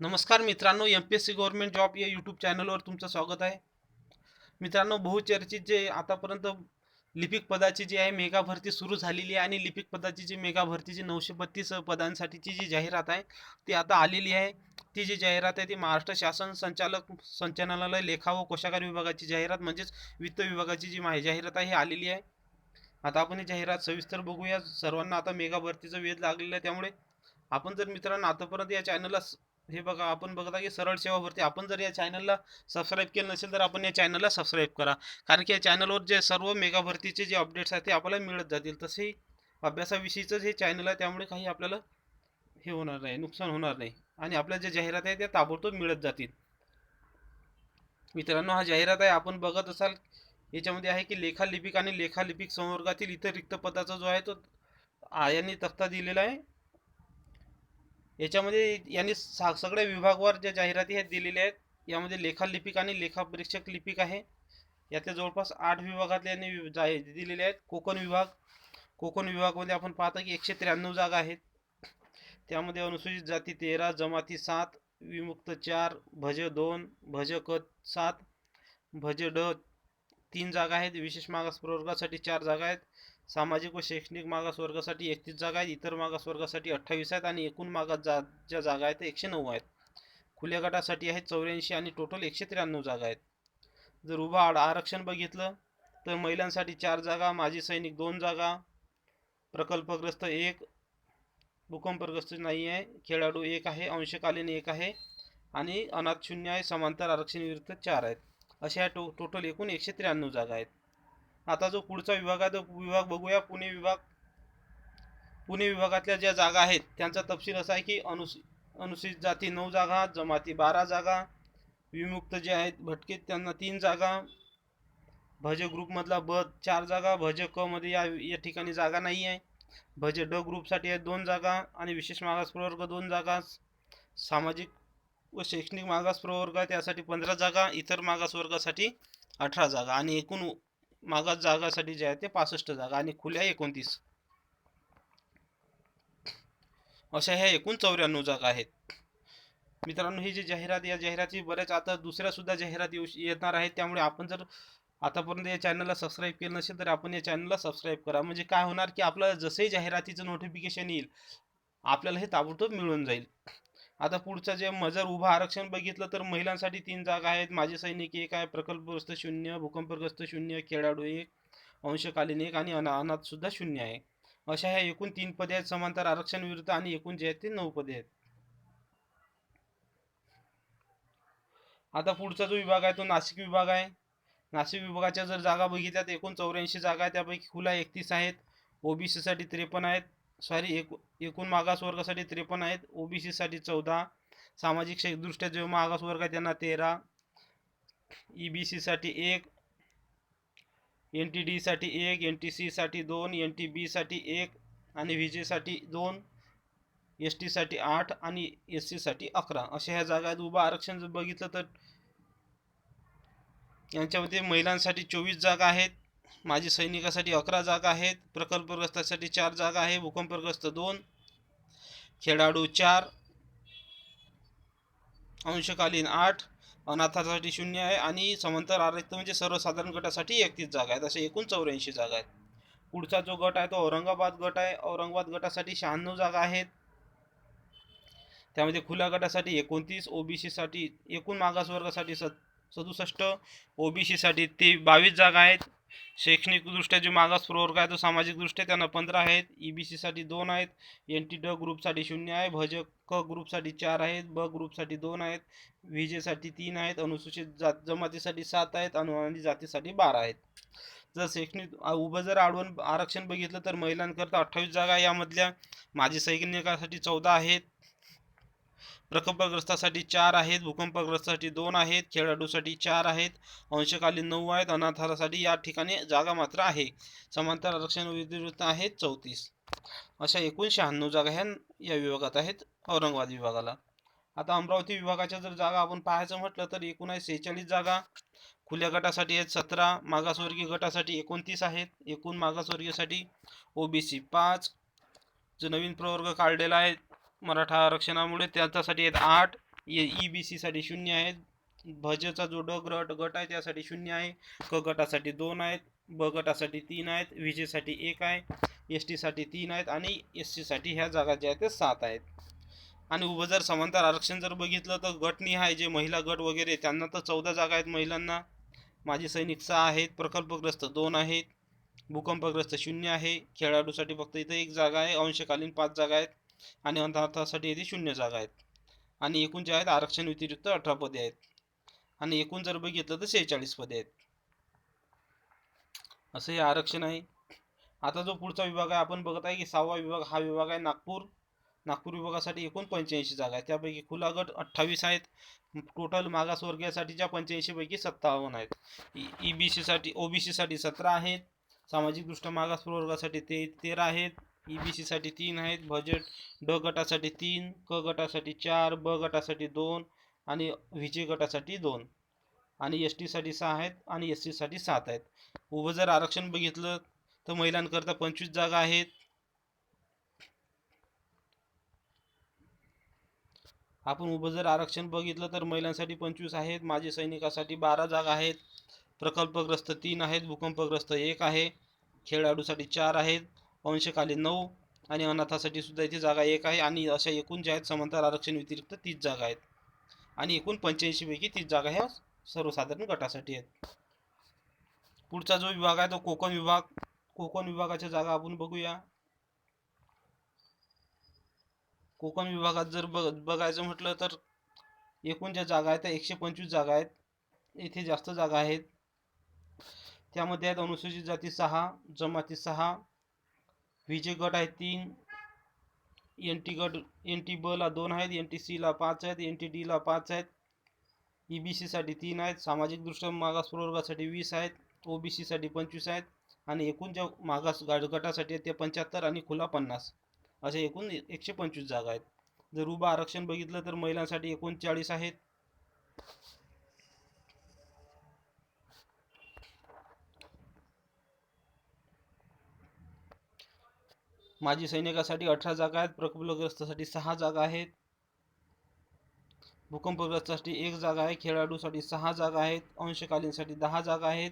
नमस्कार मित्रांनो M P S C government job या यूट्यूब चॅनलवर तुमचं स्वागत आहे. मित्रांनो बहुचर्चित जे आतापर्यंत लिपिक पदाची जी आहे मेगा भरती सुरू झालेली आहे आणि लिपिक पदाची जी मेगा भरतीची नऊशे बत्तीस पदांसाठीची जी जाहिरात आहे ती आता आलेली आहे. ती जी जाहिरात आहे ती महाराष्ट्र शासन संचालक संचालनालय लेखा व कोशागार विभागाची जाहिरात म्हणजेच वित्त विभागाची जी माहिती जाहिरात आहे ही आलेली आहे. आता आपण ही जाहिरात सविस्तर बघूया. सर्वांना आता मेगा भरतीचा वेध लागलेला आहे त्यामुळे आपण जर मित्रांनो आतापर्यंत या चॅनलला हे बघा आपण बघता की सरळ सेवा भरती. आपण जर या चॅनलला सबस्क्राईब केलं नसेल तर आपण या चॅनलला सबस्क्राईब करा. कारण की या चॅनलवर जे सर्व मेगा भरतीचे जे अपडेट्स आहेत ते आपल्याला मिळत जातील. तसेही अभ्यासाविषयीचंच हे चॅनल आहे त्यामुळे काही आपल्याला हे होणार नाही नुकसान होणार नाही. आणि आपल्या ज्या जाहिरात आहे त्या ताबडतोब मिळत जातील. मित्रांनो हा जाहिरात आहे आपण बघत असाल. याच्यामध्ये आहे की लेखालिपिक आणि लेखालिपिक संवर्गातील इतर रिक्त पदाचा जो आहे तो आयाने तक्ता दिलेला आहे. याच्यामध्ये यांनी सा सगळ्या विभागवार ज्या जाहिराती आहेत दिलेल्या आहेत यामध्ये लेखालिपिक आणि लेखापरीक्षक लिपिक आहे. यातल्या जवळपास आठ विभागातले यांनी वि- दिलेले आहेत. कोकण विभाग कोकण विभागामध्ये आपण पाहता की एकशे त्र्याण्णव जागा आहेत. त्यामध्ये अनुसूचित जाती तेरा जमाती सात विमुक्त चार भज दोन भज क सात भज ड तीन जागा आहेत विशेष मागास प्रवर्गासाठी चार जागा आहेत. सामाजिक व शैक्षणिक मागासवर्गासाठी एकतीस जागा आहेत इतर मागासवर्गासाठी अठ्ठावीस आहेत आणि एकूण मागास जा ज्या जागा आहेत त्या एकशे नऊ आहेत. खुल्या गटासाठी आहेत चौऱ्याऐंशी आणि टोटल एकशे त्र्याण्णव जागा आहेत. जर उभा आड आरक्षण बघितलं तर महिलांसाठी चार जागा माजी सैनिक दोन जागा प्रकल्पग्रस्त एक भूकंपग्रस्त नाही आहे खेळाडू एक आहे अंशकालीन एक आहे आणि अनाथ शून्य आहे समांतर आरक्षण विरुद्ध चार आहेत. अशा टो टोटल एकूण एकशे त्र्याण्णव जागा आहेत. आता जो पुढचा विभाग आहे तो विभाग बघूया. पुणे विभाग पुणे विभागातल्या ज्या जागा आहेत त्यांचा तपशील असा आहे की अनुसू अनुसूचित जाती नऊ जागा जमाती बारा जागा विमुक्त जे आहेत भटके त्यांना तीन जागा भज ग्रुपमधला ब चार जागा भज क मध्ये या या ठिकाणी जागा नाही आहे. भज ड ग्रुपसाठी आहेत दोन जागा आणि विशेष मागास प्रवर्ग दोन जागा सामाजिक व शैक्षणिक मागास प्रवर्गात आहे त्यासाठी पंधरा जागा इतर मागास वर्गासाठी अठरा जागा आणि एकूण मागास जागासाठी जे आहे ते पासष्ट जागा आणि खुल्या एकोणतीस. अशा ह्या एकूण चौऱ्याण्णव जागा आहेत. मित्रांनो ही जी जाहिरात या जाहिराती बऱ्याच आता दुसऱ्या सुद्धा जाहिरात येऊ येणार आहेत. त्यामुळे आपण जर आतापर्यंत या चॅनलला सबस्क्राईब केलं नसेल तर आपण या चॅनलला सबस्क्राईब करा. म्हणजे काय होणार की आपल्याला जसंही जाहिरातीचं नोटिफिकेशन येईल आपल्याला हे ताबडतोब मिळून जाईल. आता पुढचं जे मजर उभं आरक्षण बघितलं तर महिलांसाठी तीन जागा आहेत. माझे सैनिक एक आहे प्रकल्पग्रस्त शून्य भूकंपग्रस्त शून्य खेळाडू एक अंशकालीन एक आणि अना अनाथ सुद्धा शून्य आहे. अशा ह्या एकूण तीन पदे आहेत समांतर आरक्षण विरुद्ध आणि एकूण जे आहेत ते नऊ पदे आहेत. आता पुढचा जो विभाग आहे तो नाशिक विभाग आहे. नाशिक विभागाच्या जर जागा बघितल्या तर एकूण चौऱ्याऐंशी जागा आहेत त्यापैकी खुला एकतीस आहेत. ओबीसीसाठी त्रेपन्न आहेत. सॉरी एक एकूण मागास वर्गासाठी त्रेपन्न आहेत. ओबीसीसाठी चौदा सामाजिक शैक्षदृष्ट्या जे मागास वर्ग आहे त्यांना तेरा ई बी सीसाठी एक एन टी डीसाठी एक एन टी सीसाठी दोन एन टी बीसाठी एक आणि व्ही जेसाठी दोन एस टीसाठी आठ आणि एस सीसाठी अकरा. अशा ह्या जागा आहेत उभं आरक्षण जर बघितलं तर यांच्यामध्ये महिलांसाठी चोवीस जागा आहेत. माजी सैनिकासाठी अकरा जागा आहेत प्रकल्पग्रस्तासाठी चार जागा आहे भूकंपग्रस्त दोन खेळाडू चार अंशकालीन आठ अनाथासाठी शून्य आहे आणि समांतर आरक्त म्हणजे सर्वसाधारण गटासाठी एकतीस जागा आहेत असे एकूण चौऱ्याऐंशी जागा आहेत. पुढचा जो गट आहे तो औरंगाबाद गट आहे. औरंगाबाद गटासाठी शहाण्णव जागा आहेत. त्यामध्ये खुल्या गटासाठी एकोणतीस ओबीसीसाठी एकूण मागासवर्गासाठी सद सदुसष्ट ओबीसीसाठी ते बावीस जागा आहेत. शैक्षणिकदृष्ट्या जे मागास प्रवर्ग आहे तो सामाजिकदृष्ट्या त्यांना पंधरा आहेत ई बी सीसाठी दोन आहेत एन टी ड ग्रुपसाठी शून्य आहे भज क ग्रुपसाठी चार आहेत ब ग्रुपसाठी दोन आहेत विजेसाठी तीन आहेत अनुसूचित जात जमातीसाठी सात आहेत अनुमानित जातीसाठी बारा आहेत जर शैक्षणिक उभं जर आडवण आरक्षण बघितलं तर महिलांकरता अठ्ठावीस जागा आहे. यामधल्या माजी सैनिकासाठी चौदा आहेत प्रकल्पग्रस्तासाठी चार आहेत भूकंपग्रस्तासाठी दोन आहेत खेळाडूसाठी चार आहेत अंशकालीन नऊ आहेत अनाथासाठी या ठिकाणी जागा मात्र आहे. समांतर आरक्षण विधिवृत्त आहेत चौतीस. अशा एकूण शहाण्णव जागा ह्या या विभागात आहेत औरंगाबाद विभागाला. आता अमरावती विभागाच्या जर जागा आपण पाहायचं म्हटलं तर एकूण आहे सेहेचाळीस जागा खुल्या गटासाठी आहेत सतरा मागासवर्गीय गटासाठी एकोणतीस आहेत एकूण मागासवर्गीयसाठी ओबीसी पाच. जो नवीन प्रवर्ग काढलेला आहे मराठा आरक्षणामुळे त्याच्यासाठी आहेत आठ ई बी सीसाठी शून्य आहेत भजचा जो ड गट गट आहे त्यासाठी शून्य आहे क गटासाठी दोन आहेत ब गटासाठी तीन आहेत विजेसाठी एक आहे एस टीसाठी तीन आहेत आणि एस सीसाठी ह्या जागा ज्या आहेत ते सात आहेत. आणि उभं जर समांतर आरक्षण जर बघितलं तर गटनी आहे जे महिला गट वगैरे त्यांना तर चौदा जागा आहेत महिलांना. माजी सैनिक सहा आहेत प्रकल्पग्रस्त दोन आहेत भूकंपग्रस्त शून्य आहे खेळाडूसाठी फक्त इथं एक जागा आहे अंशकालीन पाच जागा आहेत. आणि अनाथासाठी येथे शून्य जागा आहेत. आणि एकूण जे आहेत आरक्षण व्यतिरिक्त अठरा पदे आहेत. आणि एकूण जर बघितलं तर शेहेचाळीस पदे आहेत. असं हे आरक्षण आहे. आता जो पुढचा विभाग आहे आपण बघत आहे की सहावा विभाग हा विभाग आहे नागपूर. नागपूर विभागासाठी एकूण पंच्याऐंशी जागा आहेत. त्यापैकी खुला गट अठ्ठावीस आहेत. टोटल मागासवर्गीयासाठीच्या पंच्याऐंशीपैकी सत्तावन्न आहेत. ई बी सीसाठी ओ बी सीसाठी सतरा आहेत. सामाजिकदृष्ट्या मागासवर्गासाठी ते तेरा आहेत. ई बी सीसाठी तीन आहेत. बजेट ड गटासाठी तीन क गटासाठी चार ब गटासाठी दोन आणि व्हीजे गटासाठी दोन. आणि एस टीसाठी सहा आहेत आणि एस टीसाठी सात आहेत. उभं जर आरक्षण बघितलं तर महिलांकरता पंचवीस जागा आहेत. आपण उभं जर आरक्षण बघितलं तर महिलांसाठी पंचवीस आहेत. माजी सैनिकासाठी बारा जागा आहेत. प्रकल्पग्रस्त तीन आहेत. भूकंपग्रस्त एक आहे. खेळाडूसाठी चार आहेत. अंशकालीन नऊ आणि अनाथासाठी सुद्धा इथे जागा एक आहे आणि अशा एकूण ज्या आहेत समांतर आरक्षण व्यतिरिक्त तीस जागा आहेत. आणि एकूण पंच्याऐंशीपैकी तीस जागा ह्या सर्वसाधारण गटासाठी आहेत. पुढचा जो विभाग आहे तो कोकण विभाग. कोकण विभागाच्या जागा आपण बघूया. कोकण विभागात जर बघ बघायचं म्हटलं तर एकूण ज्या जागा आहेत त्या एकशे पंचवीस जागा आहेत. येथे जास्त जागा आहेत. त्यामध्ये आहेत अनुसूचित जाती सहा जमाती सहा विजय गट आहेत तीन एन टी गट एन टी बला दोन आहेत एन टी सीला पाच आहेत एन टी डीला पाच आहेत ई बी सीसाठी तीन आहेत सामाजिकदृष्ट्या मागास प्रवर्गासाठी वीस आहेत ओ बी सीसाठी पंचवीस आहेत आणि एकूण ज्या मागास गा गटासाठी आहेत ते पंच्याहत्तर आणि खुला पन्नास. असे एकूण एकशे पंचवीस जागा आहेत. जर उभा आरक्षण बघितलं तर महिलांसाठी एकोणचाळीस आहेत. माजी सैनिकासाठी अठरा जागा आहेत. प्रकल्पग्रस्तासाठी सहा जागा आहेत. भूकंपग्रस्तासाठी एक जागा आहे. खेळाडूसाठी सहा जागा आहेत. अंशकालीनसाठी दहा जागा आहेत.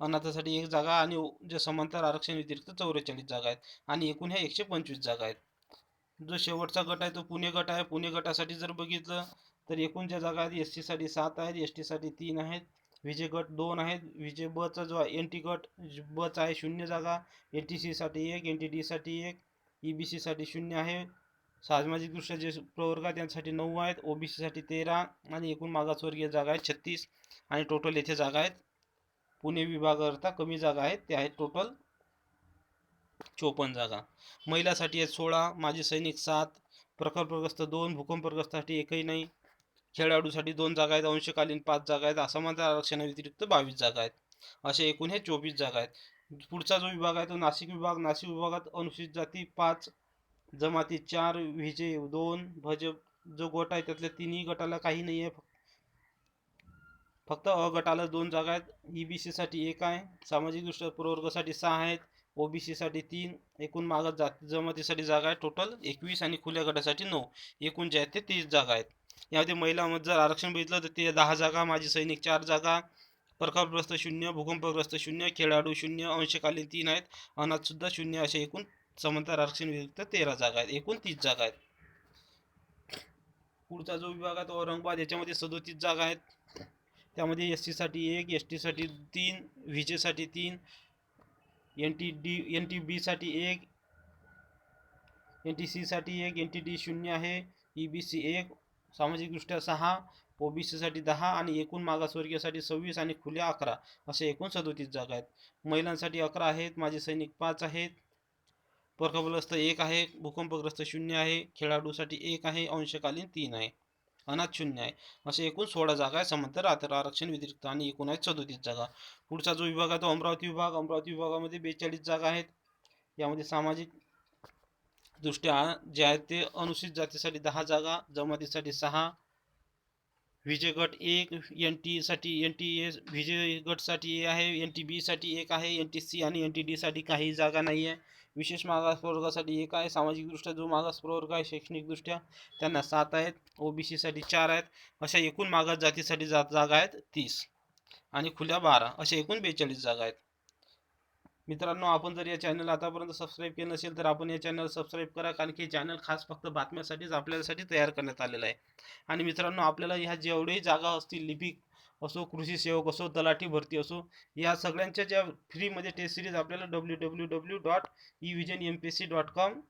अनाथासाठी एक जागा आणि जे समांतर आरक्षण व्यतिरिक्त चौवेचाळीस जागा आहेत. आणि एकूण ह्या एकशे पंचवीस जागा आहेत. जो शेवटचा गट आहे तो पुणे गट आहे. पुणे गटासाठी जर बघितलं तर एकूण ज्या जागा आहेत एस टीसाठी सात आहेत. एस टीसाठी तीन आहेत. विजय गट दोन आहेत. विजय बचा जो आहे एन टी गट बचा आहे शून्य जागा. एन टी सीसाठी एक एन टी डीसाठी एक. ई बी सीसाठी शून्य आहे. सामाजिकदृष्ट्या जे प्रवर्ग आहेत त्यांसाठी नऊ आहेत. ओ बी सीसाठी तेरा आणि एकूण मागासवर्गीय जागा आहेत छत्तीस. आणि टोटल येथे जागा आहेत. पुणे विभागाकरता कमी जागा आहेत. त्या आहेत टोटल चोपन्न जागा. महिलासाठी आहेत सोळा माजी सैनिक सात प्रकल्पग्रस्त दोन भूकंपग्रस्तासाठी एकही नाही. खेळाडूसाठी दोन जागा आहेत अंशकालीन पाच जागा आहेत असमांतर आरक्षणाव्यतिरिक्त बावीस जागा आहेत. असे एकूण हे चोवीस जागा आहेत. पुढचा जो विभाग आहे तो नाशिक विभाग. नाशिक विभागात अनुसूचित जाती पाच जमाती चार व्हिजे दोन भज जो गट आहे त्यातल्या तिन्ही गटाला काही नाही आहे फक्त अ गटाला दोन जागा आहेत. ई बी सीसाठी एक आहे. सामाजिकदृष्ट्या प्रवर्गासाठी सहा आहेत. ओ बी तीन एकूण मागास जात जमातीसाठी जागा आहे टोटल एकवीस आणि खुल्या गटासाठी नऊ. एकूण जे आहेत ते तीस जागा आहेत. यामध्ये महिलामध्ये जर आरक्षण बघितलं तर ते दहा जागा माजी सैनिक चार जागा प्रकल्पग्रस्त शून्य भूकंपग्रस्त शून्य खेळाडू शून्य अंशकालीन तीन आहेत. अनाथसुद्धा शून्य असे एकूण समांतर आरक्षण व्यतिरिक्त तेरा जागा आहेत. एकूण तीस जागा आहेत. पुढचा जो विभाग आहे तो औरंगाबाद याच्यामध्ये सदोतीस जागा आहेत. त्यामध्ये एस टीसाठी एक एस टीसाठी तीन व्हिजेसाठी तीन N T D N T बीसाठी एक एन टी सीसाठी एक एन टी डी शून्य आहे ई बी सी एक सामाजिकदृष्ट्या सहा ओ बी सीसाठी दहा आणि एकूण मागासवर्गीयसाठी सव्वीस आणि खुल्या अकरा असे एकूण सदोतीस जागा आहेत. महिलांसाठी अकरा आहेत माझे सैनिक पाच आहेत प्रकल्पग्रस्त एक आहे भूकंपग्रस्त शून्य आहे खेळाडूसाठी एक आहे अंशकालीन तीन आहे. अनाथ शून्य आहे. असे एकूण सोळा जागा आहे. समांतर आतर आरक्षण व्यतिरिक्त आणि एकूण आहेत सदोतीस जागा. पुढचा जो विभाग आहे तो अमरावती विभाग. अमरावती विभागामध्ये बेचाळीस जागा आहेत. यामध्ये सामाजिक दृष्ट्या जे आहेत ते अनुसूचित जातीसाठी दहा जागा जमातीसाठी सहा विजय गट एक एन टीसाठी एन टी ए विजय गटसाठी ए आहे एन टी बीसाठी एक आहे एन टी सी आणि एन टी डीसाठी काही जागा नाही आहे विशेष मागास प्रवर्गासाठी एक आहे सामाजिकदृष्ट्या जो मागास प्रवर्ग आहे शैक्षणिकदृष्ट्या त्यांना सात आहेत ओबीसीसाठी चार आहेत अशा एकूण मागास जातीसाठी जा जागा आहेत तीस. आणि खुल्या बारा अशा एकूण बेचाळीस जागा आहेत. मित्रांनो आपण जर या चॅनल आतापर्यंत सबस्क्राईब केलं नसेल तर आपण या चॅनल सबस्क्राईब करा कारण की चॅनल खास फक्त बातम्यासाठीच आपल्यासाठी तयार करण्यात आलेलं आहे. आणि मित्रांनो आपल्याला ह्या जेवढेही जागा असतील लिपिक असो कृषी सेवक असो तलाठी भरती असो या सगळ्यांच्या ज्या फ्रीमध्ये टेस्ट सिरीज आपल्याला W W W dot E vision M P S C dot com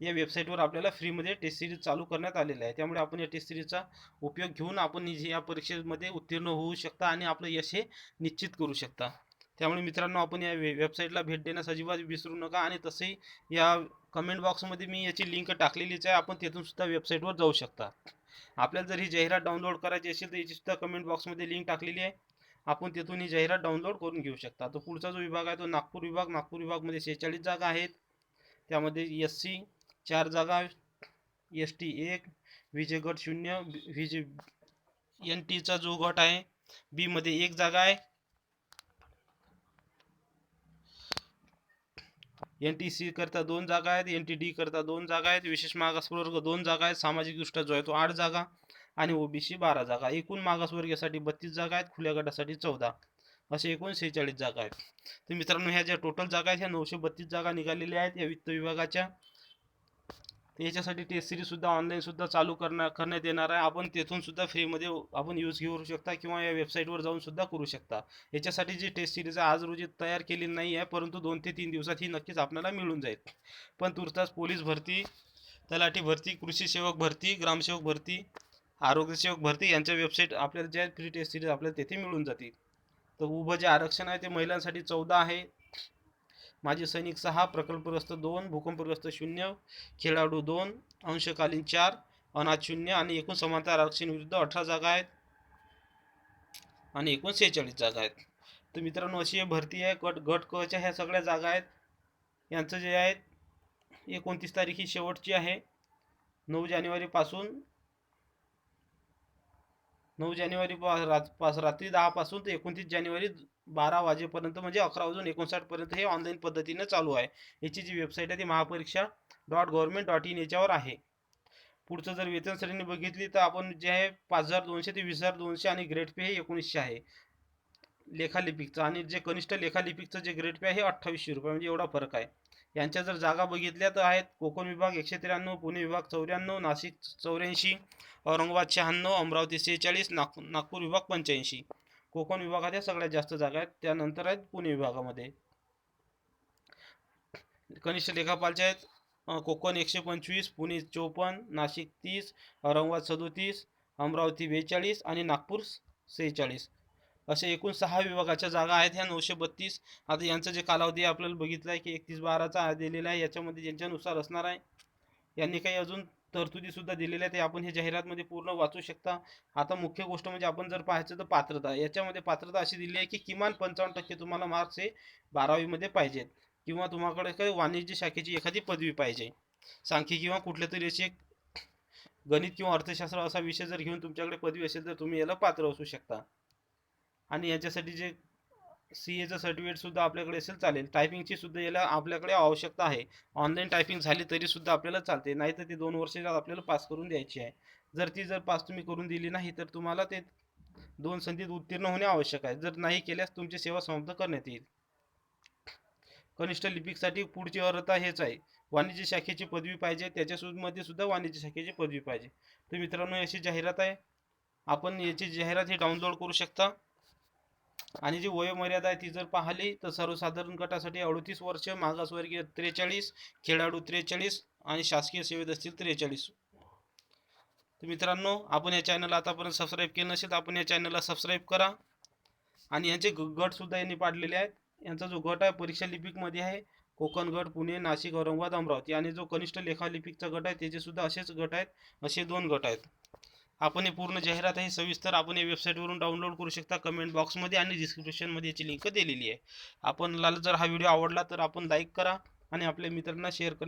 या वेबसाईटवर आपल्याला फ्रीमध्ये टेस्ट सिरीज चालू करण्यात आलेलं आहे त्यामुळे आपण या टेस्ट सिरीजचा उपयोग घेऊन आपण या परीक्षेमध्ये उत्तीर्ण होऊ शकता आणि आपलं यश हे निश्चित करू शकता. त्यामुळे मित्रांनो आपण या वे वेबसाईटला भेट देण्यास अजिबात विसरू नका आणि तसंही या कमेंट बॉक्समध्ये मी याची लिंक टाकलेलीच आहे. आपण तिथून सुद्धा वेबसाईटवर जाऊ शकता. आपल्याला जर ही जाहिरात डाउनलोड करायची असेल तर याची सुद्धा कमेंट बॉक्समध्ये लिंक टाकलेली आहे. आपण तिथून ही जाहिरात डाउनलोड करून घेऊ शकता. तो पुढचा जो विभाग आहे तो नागपूर विभाग. नागपूर विभागमध्ये शेहेचाळीस जागा आहेत. त्यामध्ये एस सी चार जागा एस टी एक विजय गट शून्य विजय एन टीचा जो गट आहे बीमध्ये एक जागा आहे. एन टी सी करता दोन जागा आहेत एन टी डी करता दोन जागा आहेत विशेष मागासवर्ग दोन जागा आहेत सामाजिकदृष्ट्या जो आहे तो आठ जागा आणि ओबीसी बारा जागा. एकूण मागासवर्गीयासाठी बत्तीस जागा आहेत खुल्या गटासाठी चौदा. असे एकूण सेहेचाळीस जागा आहेत. तर मित्रांनो ह्या ज्या टोटल जागा आहेत ह्या नऊशे बत्तीस जागा निघालेल्या आहेत. या वित्त विभागाच्या तर याच्यासाठी टेस्ट सिरीज सुद्धा ऑनलाईन सुद्धा चालू करणार करण्यात येणार आहे. आपण तेथून सुद्धा फ्रीमध्ये आपण यूज घेऊ शकता किंवा या वेबसाईटवर जाऊन सुद्धा करू शकता. याच्यासाठी जी टेस्ट सिरीज आहे आज रोजी तयार केली नाही आहे परंतु दोन ते तीन दिवसात ही नक्कीच आपल्याला मिळून जाईल. पण तुर्तास पोलीस भरती तलाठी भरती कृषी सेवक भरती ग्रामसेवक भरती आरोग्यसेवक भरती यांच्या वेबसाईट आपल्याला ज्या फ्री टेस्ट सिरीज आपल्याला तेथे मिळून जातील. तर उभं जे आरक्षण आहे ते महिलांसाठी चौदा आहे. माजी सैनिक सहा प्रकल्पग्रस्त दोन भूकंपग्रस्त शून्य खेळाडू दोन अंशकालीन चार अनाथ शून्य आणि एकूण समांतर आरक्षण विरुद्ध अठरा जागा आहेत आणि एकूण सेहेचाळीस जागा आहेत. तर मित्रांनो अशी भरती आहे. गट गट कच्या ह्या सगळ्या जागा आहेत. यांचं जे आहे एकोणतीस तारीख ही शेवटची आहे. नऊ जानेवारीपासून नऊ जानेवारी पा रात पास रात्री दहापासून ते एकोणतीस जानेवारी बारा वाजेपर्यंत म्हणजे अकरा वाजून एकोणसाठपर्यंत हे ऑनलाईन पद्धतीनं चालू आहे. याची जी वेबसाईट आहे ती Mahapariksha dot government dot in याच्यावर आहे. पुढचं जर वेतन श्रेणी बघितली तर आपण जे आहे पाच हजार दोनशे ते वीस हजार दोनशे आणि ग्रेड पे हे एकोणीसशे आहे. लेखालिपिकचं आणि जे कनिष्ठ लेखालिपिकचं जे ग्रेड पे आहे हे अठ्ठावीसशे रुपये म्हणजे एवढा फरक आहे. यांच्या जर जागा बघितल्या तर आहेत कोकण विभाग एकशे त्र्याण्णव पुणे विभाग चौऱ्याण्णव नाशिक चौऱ्याऐंशी औरंगाबाद शहाण्णव अमरावती सेहेचाळीस नाग नागपूर विभाग पंच्याऐंशी. कोकण विभागात या सगळ्यात जास्त जागा आहेत. त्यानंतर आहेत पुणे विभागामध्ये. कनिष्ठ लेखापालच्या आहेत. कोकण एकशे पंचवीस पुणे चोपन्न नाशिक तीस औरंगाबाद सदोतीस अमरावती बेचाळीस आणि नागपूर सेहेचाळीस. असे एकूण सहा विभागाच्या जागा आहेत. ह्या नऊशे बत्तीस. आता यांचं जे कालावधी आपल्याला बघितलं आहे की एकतीस बाराचा दिलेला आहे. याच्यामध्ये ज्यांच्यानुसार असणार आहे यांनी काही अजून तरतुदीसुद्धा दिलेल्या आहेत. ते आपण हे जाहिरातमध्ये पूर्ण वाचू शकता. आता मुख्य गोष्ट म्हणजे आपण जर पाहायचं तर पात्रता. याच्यामध्ये पात्रता अशी दिली आहे की किमान पंचावन्न टक्के तुम्हाला मार्क्स हे बारावीमध्ये पाहिजेत. किंवा तुम्हाकडे काही वाणिज्य शाखेची एखादी पदवी पाहिजे. सांख्यिक किंवा कुठल्या तरी अशी एक गणित किंवा अर्थशास्त्र असा विषय जर घेऊन तुमच्याकडे पदवी असेल तर तुम्ही याला पात्र असू शकता. आणि याच्यासाठी जे सी एचं सर्टिफिकेटसुद्धा आपल्याकडे असेल चालेल. टायपिंगची सुद्धा याला आपल्याकडे आवश्यकता आहे. ऑनलाईन टायपिंग झाली तरीसुद्धा आपल्याला चालते. नाही तर ती दोन वर्षात आपल्याला पास करून द्यायची आहे. जर ती जर पास तुम्ही करून दिली नाही तर तुम्हाला ते दोन संधीत उत्तीर्ण होणे आवश्यक आहे. जर नाही केल्यास तुमची सेवा समाप्त करण्यात येईल. कनिष्ठ लिपिकसाठी पुढची अर्हता हेच आहे. वाणिज्य शाखेची पदवी पाहिजे. त्याच्यामध्ये सुद्धा वाणिज्य शाखेची पदवी पाहिजे. तर मित्रांनो याची जाहिरात आहे. आपण याची जाहिरात ही डाउनलोड करू शकता. आणि जी वयोमर्यादा आहे ती जर पाहिली तर सर्वसाधारण गटासाठी अडतीस वर्ष मागासवर्गीय त्रेचाळीस खेळाडू त्रेचाळीस आणि शासकीय सेवेत असतील त्रेचाळीस. तर मित्रांनो आपण या चॅनलला आतापर्यंत सबस्क्राईब केलं नसेल तर आपण या चॅनलला सबस्क्राईब करा. आणि यांचे ग गटसुद्धा यांनी पाडलेले आहेत. यांचा जो गट आहे परीक्षा लिपिकमध्ये आहे. कोकण गट पुणे नाशिक औरंगाबाद अमरावती. आणि जो कनिष्ठ लेखालिपिकचा गट आहे त्याचे सुद्धा असेच गट आहेत. असे दोन गट आहेत. आपण हे पूर्ण जाहिरात आहे सविस्तर आपण या वेबसाईटवरून डाउनलोड करू शकता कमेंट बॉक्समध्ये आणि डिस्क्रिप्शनमध्ये याची लिंक दिलेली आहे. आपणला जर हा व्हिडिओ आवडला तर आपण लाईक करा आणि आपल्या मित्रांना शेअर करा.